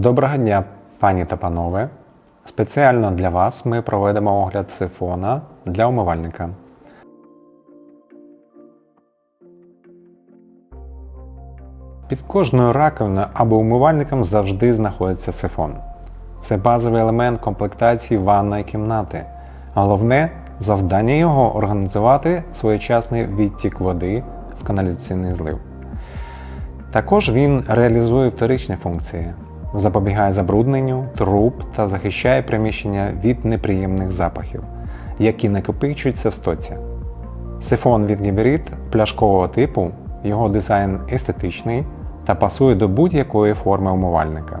Доброго дня, пані та панове. Спеціально для вас ми проведемо огляд сифона для умивальника. Під кожною раковиною або умивальником завжди знаходиться сифон. Це базовий елемент комплектації ванної кімнати. Головне завдання його організувати своєчасний відтік води в каналізаційний злив. Також він реалізує вторичні функції, запобігає забрудненню, труб та захищає приміщення від неприємних запахів, які накопичуються в стоці. Сифон від Гіберіт пляшкового типу, його дизайн естетичний та пасує до будь-якої форми умивальника.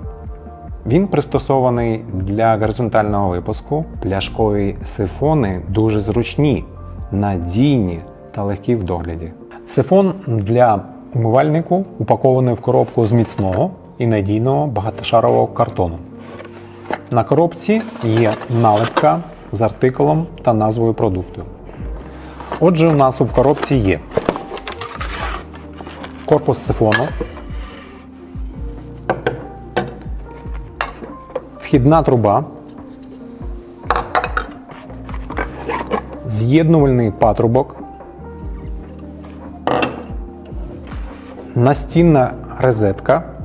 Він пристосований для горизонтального випуску. Пляшкові сифони дуже зручні, надійні та легкі в догляді. Сифон для умивальнику упакований в коробку з міцного і надійного багатошарового картону. На коробці є налипка з артикулом та назвою продукту. Отже, у нас у коробці є корпус сифону, вхідна труба, з'єднувальний патрубок, настінна розетка